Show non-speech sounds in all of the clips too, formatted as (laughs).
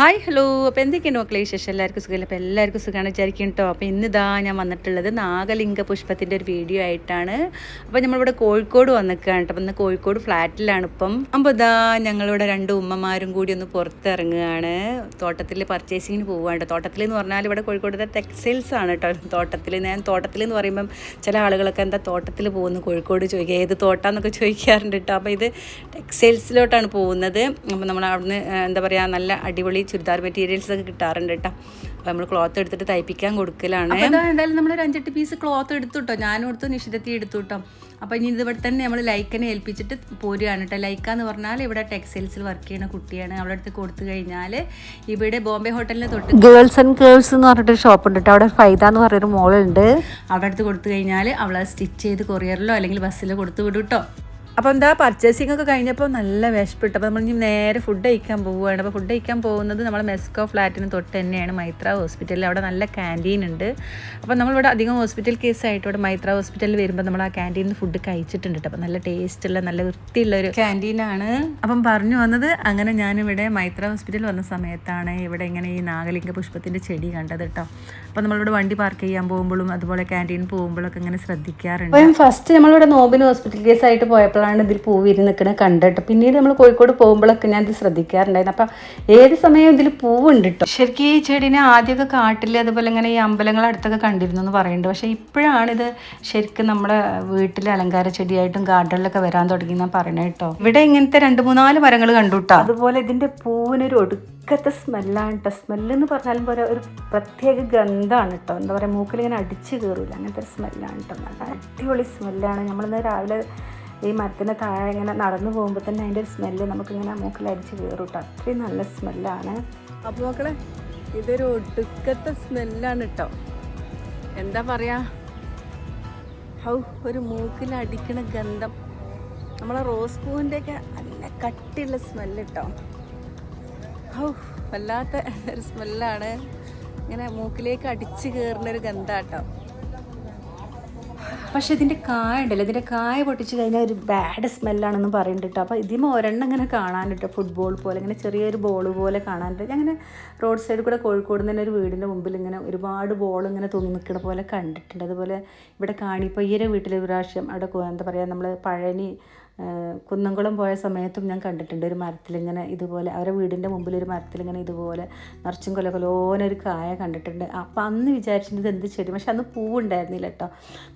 Hi hello. അപ്പോൾ എന്തൊക്കെയാണ് മക്കളെ വിശേഷം? എല്ലാവർക്കും സുഖമില്ല? അപ്പോൾ എല്ലാവർക്കും സുഖമാണ് വിചാരിക്കും കേട്ടോ. അപ്പോൾ ഇന്നിതാ ഞാൻ വന്നിട്ടുള്ളത് നാഗലിംഗ പുഷ്പത്തിന്റെ ഒരു വീഡിയോ ആയിട്ടാണ്. അപ്പോൾ നമ്മളിവിടെ കോഴിക്കോട് വന്നിക്കുകയാണ് കേട്ടോ. അപ്പോൾ ഇന്ന് കോഴിക്കോട് ഫ്ലാറ്റിലാണ് ഇപ്പം. അപ്പോൾ ഇതാ ഞങ്ങളിവിടെ രണ്ട് ഉമ്മമാരും കൂടി ഒന്ന് പുറത്തിറങ്ങുകയാണ്. തോട്ടത്തിൽ പർച്ചേസിങ്ങിന് പോവുകയാണ് തോട്ടത്തിൽ എന്ന് പറഞ്ഞാൽ ഇവിടെ കോഴിക്കോടത്തെ ടെക്സ്റ്റൈൽസ് ആണ് കേട്ടോ. തോട്ടത്തിൽ ഞാൻ തോട്ടത്തിൽ എന്ന് പറയുമ്പം ചില ആളുകളൊക്കെ എന്താ തോട്ടത്തിൽ പോകുന്നു? കോഴിക്കോട് ചോദിക്കുക. ഏത് തോട്ടാന്നൊക്കെ ചോദിക്കാറുണ്ട് കേട്ടോ. അപ്പോൾ ഇത് ടെക്സ്റ്റൈൽസിലോട്ടാണ് പോകുന്നത്. അപ്പോൾ നമ്മൾ അവിടുന്ന് എന്താ പറയുക നല്ല അടിപൊളി ചുരിദാർ മെറ്റീരിയൽസ് ഒക്കെ കിട്ടാറുണ്ട് കേട്ടോ അപ്പോൾ നമ്മൾ ക്ലോത്ത് എടുത്തിട്ട് തയ്പ്പിക്കാൻ കൊടുക്കലാണ്. എന്തായാലും നമ്മൾ ഒരു അഞ്ചെട്ട് പീസ് ക്ലോത്ത് എടുത്തു കേട്ടോ ഞാനും എടുത്തു നിഷിതത്തി എടുത്തു കേട്ടോ അപ്പോൾ ഇനി ഇതിവിടെ തന്നെ നമ്മൾ ലൈക്കനെ ഏൽപ്പിച്ചിട്ട് പോരുകയാണ് കേട്ടോ ലൈക്ക എന്ന് പറഞ്ഞാൽ ഇവിടെ ടെക്സ്റ്റൈൽസിൽ വർക്ക് ചെയ്യുന്ന കുട്ടിയാണ്. അവളുടെ അടുത്ത് കൊടുത്തു കഴിഞ്ഞാൽ ഇവിടെ ബോംബെ ഹോട്ടലിന് തൊട്ട് ഗേൾസ് ആൻഡ് ഗേൾസ് എന്ന് പറഞ്ഞിട്ടൊരു ഷോപ്പ് ഉണ്ട് കേട്ടോ അവിടെ ഫൈദ എന്ന് പറഞ്ഞൊരു മോളുണ്ട് അവിടെ അടുത്ത് കൊടുത്തു കഴിഞ്ഞാൽ അവളെ സ്റ്റിച്ച് ചെയ്ത് കൊറിയറിലോ അല്ലെങ്കിൽ ബസ്സിലോ കൊടുത്തു വിടും കേട്ടോ അപ്പോൾ എന്താ പർച്ചേസിംഗ് ഒക്കെ കഴിഞ്ഞപ്പോൾ നല്ല വിശപ്പിട്ട്. അപ്പോൾ നമ്മൾ ഇനി നേരെ ഫുഡ് കഴിക്കാൻ പോവുകയാണ്. അപ്പോൾ ഫുഡ് കഴിക്കാൻ പോകുന്നത് നമ്മൾ മെസ്കോ ഫ്ലാറ്റിന് തൊട്ട് തന്നെയാണ്. മൈത്ര ഹോസ്പിറ്റലിൽ അവിടെ നല്ല ക്യാന്റീൻ ഉണ്ട്. അപ്പോൾ നമ്മളിവിടെ അധികം ഹോസ്പിറ്റൽ കേസായിട്ട് ഇവിടെ മൈത്ര ഹോസ്പിറ്റലിൽ വരുമ്പോൾ നമ്മൾ ആ ക്യാന്റീനിൽ ഫുഡ് കഴിച്ചിട്ടുണ്ട് അപ്പോൾ നല്ല ടേസ്റ്റുള്ള നല്ല വൃത്തിയുള്ള ഒരു ക്യാന്റീനാണ് അപ്പം പറഞ്ഞു വന്നത് അങ്ങനെ ഞാനിവിടെ മൈത്ര ഹോസ്പിറ്റലിൽ വന്ന സമയത്താണ് ഇവിടെ ഇങ്ങനെ ഈ നാഗലിംഗ പുഷ്പത്തിന്റെ ചെടി കണ്ടത് കേട്ടോ. അപ്പോൾ നമ്മളിവിടെ വണ്ടി പാർക്ക് ചെയ്യാൻ പോകുമ്പോഴും അതുപോലെ ക്യാന്റീൻ പോകുമ്പോഴൊക്കെ ഇങ്ങനെ ശ്രദ്ധിക്കാറുണ്ട്. ഫസ്റ്റ് നമ്മളിവിടെ നോബിന് ഹോസ്പിറ്റൽ കേസ് ആയിട്ട് പോയപ്പോഴാണ് ഇതിൽ പൂവിരി നിൽക്കുന്നത് കണ്ടിട്ട്. പിന്നീട് നമ്മൾ കോഴിക്കോട് പോകുമ്പോഴൊക്കെ ഞാൻ ഇത് ശ്രദ്ധിക്കാറുണ്ടായിരുന്നു. അപ്പം ഏത് സമയവും ഇതിൽ പൂവുണ്ട് കേട്ടോ ശരിക്കും ഈ ചെടീനെ ആദ്യമൊക്കെ കാട്ടിൽ അതുപോലെ ഇങ്ങനെ ഈ അമ്പലങ്ങൾ അടുത്തൊക്കെ കണ്ടിരുന്നു എന്ന് പറയുന്നുണ്ട് പക്ഷേ ഇപ്പോഴാണിത് ശരിക്കും നമ്മുടെ വീട്ടിൽ അലങ്കാര ചെടിയായിട്ടും ഗാർഡനിലൊക്കെ വരാൻ തുടങ്ങി ഞാൻ പറയണേ കേട്ടോ ഇവിടെ ഇങ്ങനത്തെ രണ്ട് മൂന്നാൽ മരങ്ങൾ കണ്ടു കേട്ടോ അതുപോലെ ഇതിന്റെ പൂവിനൊരു ഒടുക്കത്തെ സ്മെല്ലാണ് കേട്ടോ സ്മെല്ല് എന്ന് പറഞ്ഞാലും പോലെ ഒരു പ്രത്യേക ഗന്ധമാണ് കേട്ടോ എന്താ പറയുക മൂക്കിലിങ്ങനെ അടിച്ച് കയറില്ല അങ്ങനത്തെ ഒരു സ്മെല്ലാണ് കേട്ടോ നല്ല അടിപൊളി സ്മെല്ലാണ്. നമ്മളിന്ന് രാവിലെ ഈ മരത്തിന്റെ താഴെ ഇങ്ങനെ നടന്നു പോകുമ്പോൾ തന്നെ അതിന്റെ ഒരു സ്മെല്ല് നമുക്കിങ്ങനെ മൂക്കിൽ അടിച്ച് കയറും കേട്ടോ അത്രയും നല്ല സ്മെല്ലാണ് അപ്പോൾ മക്കളെ ഇതൊരു ഒടുക്കത്തെ സ്മെല്ലാണ് കേട്ടോ എന്താ പറയാ? ഹൗ ഒരു മൂക്കിൽ അടിക്കണ ഗന്ധം. നമ്മളെ റോസ് പൂവിന്റെയൊക്കെ നല്ല കട്ടിയുള്ള സ്മെല്ല് കേട്ടോ ഹൗ വല്ലാത്ത (laughs) ഒരു സ്മെല്ലാണ് ഇങ്ങനെ മൂക്കിലേക്ക് അടിച്ച് കയറുന്ന ഒരു ഗന്ധാട്ടോ പക്ഷേ ഇതിന്റെ കായ ഉണ്ടല്ലോ. ഇതിന്റെ കായ പൊട്ടിച്ച് കഴിഞ്ഞാൽ ഒരു ബാഡ് സ്മെല്ലാണെന്ന് പറയുന്നുണ്ട് കേട്ടോ. അപ്പോൾ ഇതിന് ഒരെണ്ണം ഇങ്ങനെ കാണാനുണ്ട് ഫുട്ബോൾ പോലെ ഇങ്ങനെ ചെറിയൊരു ബോൾ പോലെ കാണാനുണ്ട്. അങ്ങനെ റോഡ് സൈഡിൽ കൂടെ കോഴിക്കോട് തന്നെ ഒരു വീടിന്റെ മുമ്പിൽ ഇങ്ങനെ ഒരുപാട് ബോൾ ഇങ്ങനെ തൂങ്ങി നിൽക്കുന്ന പോലെ കണ്ടിട്ടുണ്ട്. അതുപോലെ ഇവിടെ കാണിപ്പയ്യരെ വീട്ടിൽ ഒരു പ്രാവശ്യം അവിടെ എന്താ പറയുക നമ്മൾ പഴനി കുന്നംകുളം പോയ സമയത്തും ഞാൻ കണ്ടിട്ടുണ്ട് ഒരു മരത്തിലിങ്ങനെ ഇതുപോലെ അവരുടെ വീടിന്റെ മുമ്പിൽ ഒരു മരത്തിലിങ്ങനെ ഇതുപോലെ നിറച്ചും കൊല കൊലോനൊരു കായ കണ്ടിട്ടുണ്ട്. അപ്പം അന്ന് വിചാരിച്ചിട്ട് ഇത് എന്ത് ചെടി? പക്ഷെ അന്ന് പൂവുണ്ടായിരുന്നില്ല കേട്ടോ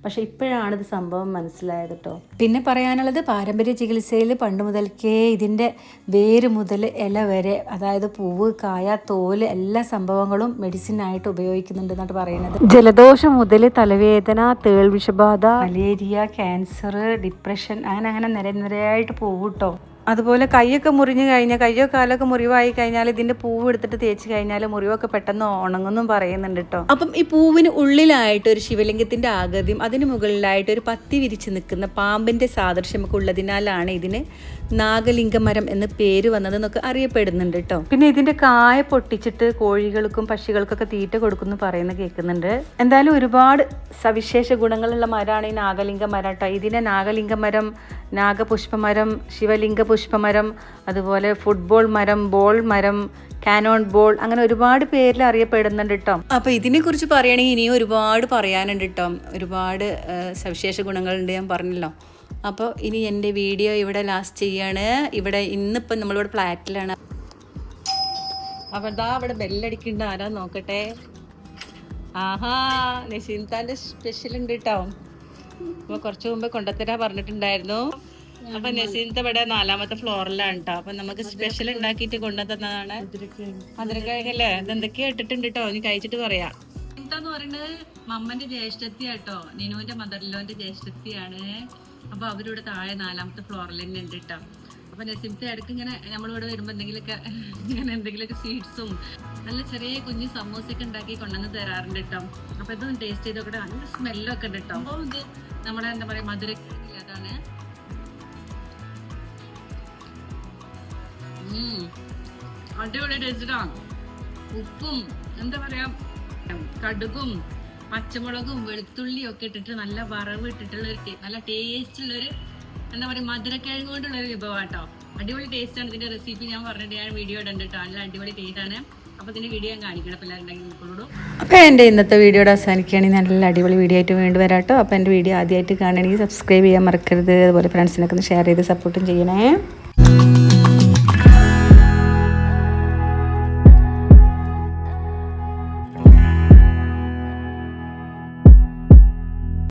പക്ഷെ ഇപ്പോഴാണ് ഇത് സംഭവം മനസ്സിലായത് കേട്ടോ പിന്നെ പറയാനുള്ളത് പാരമ്പര്യ ചികിത്സയിൽ പണ്ട് മുതൽക്കേ ഇതിന്റെ വേര് മുതൽ ഇല വരെ അതായത് പൂവ് കായ തോൽ എല്ലാ സംഭവങ്ങളും മെഡിസിൻ ആയിട്ട് ഉപയോഗിക്കുന്നുണ്ട് എന്നാണ് പറയുന്നത്. ജലദോഷം മുതൽ തലവേദന തേൾ വിഷബാധ മലേരിയ ക്യാൻസർ ഡിപ്രഷൻ അങ്ങനെ അങ്ങനെ നിര നിരയായിട്ട് പോകും കേട്ടോ അതുപോലെ കൈയൊക്കെ മുറിഞ്ഞു കഴിഞ്ഞാൽ കയ്യോ കാലൊക്കെ മുറിവായി കഴിഞ്ഞാൽ ഇതിന്റെ പൂവ് എടുത്തിട്ട് തേച്ച് കഴിഞ്ഞാൽ മുറിവൊക്കെ പെട്ടെന്ന് ഉണങ്ങുന്നും പറയുന്നുണ്ട് കേട്ടോ അപ്പം ഈ പൂവിന് ഉള്ളിലായിട്ട് ഒരു ശിവലിംഗത്തിന്റെ ആകൃതിയും അതിന് മുകളിലായിട്ട് ഒരു പത്തി വിരിച്ച് നിൽക്കുന്ന പാമ്പിന്റെ സാദൃശ്യമൊക്കെ ഉള്ളതിനാലാണ് ഇതിന് നാഗലിംഗമരം എന്ന് പേര് വന്നതെന്നൊക്കെ അറിയപ്പെടുന്നുണ്ട് കേട്ടോ പിന്നെ ഇതിന്റെ കായ പൊട്ടിച്ചിട്ട് കോഴികൾക്കും പക്ഷികൾക്കൊക്കെ തീറ്റ കൊടുക്കുന്നു പറയുന്ന കേൾക്കുന്നുണ്ട്. എന്തായാലും ഒരുപാട് സവിശേഷ ഗുണങ്ങളുള്ള മരമാണ് ഈ നാഗലിംഗ മരം കേട്ടോ ഇതിനെ നാഗലിംഗ മരം നാഗപുഷ്പമരം ശിവലിംഗ പുഷ്പമരം അതുപോലെ ഫുട്ബോൾ മരം ബോൾ മരം കാനോൺ ബോൾ അങ്ങനെ ഒരുപാട് പേരിൽ അറിയപ്പെടുന്നുണ്ട് കേട്ടോ അപ്പോൾ ഇതിനെ കുറിച്ച് പറയുകയാണെങ്കിൽ ഇനിയും ഒരുപാട് പറയാനുണ്ട് കേട്ടോ ഒരുപാട് സവിശേഷ ഗുണങ്ങളുണ്ട് ഞാൻ പറഞ്ഞല്ലോ. അപ്പോൾ ഇനി എന്റെ വീഡിയോ ഇവിടെ ലാസ്റ്റ് ചെയ്യാണ്. ഇവിടെ ഇന്നിപ്പം നമ്മളിവിടെ ഫ്ലാറ്റിലാണ്. അപ്പോൾ ദാ അവിടെ ബെല്ലടിക്കുന്നുണ്ട് ആരാ നോക്കട്ടെ? ആഹാ നിശിന്താന്റെ സ്പെഷ്യൽ ഉണ്ട് കേട്ടോ കുറച്ച് മുമ്പ് കൊണ്ടത്തരാ പറഞ്ഞിട്ടുണ്ടായിരുന്നു. അപ്പൊ നസീനത്തെ ഇവിടെ നാലാമത്തെ ഫ്ലോറിലാണ് കേട്ടോ അപ്പൊ നമുക്ക് സ്പെഷ്യൽ ഉണ്ടാക്കിയിട്ട് കൊണ്ടുതന്നതാണ് മധുരക്കിഴങ്ങല്ലേ ഇതെന്തൊക്കെയാ ഇട്ടിട്ടുണ്ട് കേട്ടോ നീ കഴിച്ചിട്ട് പറയാ. എന്താന്ന് പറയുന്നത്? മമ്മന്റെ ജ്യേഷ്ഠത്തി കേട്ടോ നിനുവിന്റെ മദർലോന്റെ ജ്യേഷ്ഠത്തിയാണ്. അപ്പൊ അവരിവിടെ താഴെ നാലാമത്തെ ഫ്ലോറിൽ തന്നെ ഉണ്ട് കേട്ടോ അപ്പൊ നസീമത്തെ ഇടയ്ക്ക് ഇങ്ങനെ നമ്മളിവിടെ വരുമ്പോ എന്തെങ്കിലുമൊക്കെ (laughs) ഇങ്ങനെ എന്തെങ്കിലുമൊക്കെ സ്വീറ്റ്സും നല്ല ചെറിയ കുഞ്ഞു സമൂസൊക്കെ ഉണ്ടാക്കി കൊണ്ടുവന്ന് തരാറുണ്ട് കേട്ടോ അപ്പൊ ഇതൊന്ന് ടേസ്റ്റ് ചെയ്തൊക്കെ നല്ല സ്മെല്ലൊക്കെ ഉണ്ട് കേട്ടോ അപ്പൊ ഇത് നമ്മുടെ എന്താ പറയാ മധുര അതാണ്. അടിപൊളി ടേസ്റ്റാണ് ഉപ്പും എന്താ പറയാ കടുകും പച്ചമുളകും വെളുത്തുള്ളിയും ഒക്കെ ഇട്ടിട്ട് നല്ല വറവ് ഇട്ടിട്ടുള്ള ഒരു നല്ല ടേസ്റ്റ് ഉള്ളൊരു എന്താ പറയുക മധുരക്കിഴങ്ങ് കൊണ്ടുള്ള ഒരു വിഭവം കേട്ടോ അടിപൊളി ടേസ്റ്റ് ആണ്. ഇതിന്റെ റെസിപ്പി ഞാൻ പറഞ്ഞിട്ട് ഞാൻ വീഡിയോ ഇടുന്നുണ്ട് നല്ല അടിപൊളി ടേസ്റ്റ് ആണ്. അപ്പൊ വീഡിയോ ഞാൻ അപ്പോൾ അപ്പോൾ ഇന്നത്തെ വീഡിയോയുടെ അവസാനിക്കുകയാണെങ്കിൽ നല്ല അടിപൊളി വീഡിയോ ആയിട്ട് വീണ്ടും വരാട്ടോ. അപ്പോൾ എന്റെ വീഡിയോ ആദ്യമായിട്ട് കാണുകയാണെങ്കിൽ സബ്സ്ക്രൈബ് ചെയ്യാൻ മറക്കരുത്. അതുപോലെ ഫ്രണ്ട്സിനൊക്കെ ഒന്ന് ഷെയർ ചെയ്ത് സപ്പോർട്ടും ചെയ്യണേ.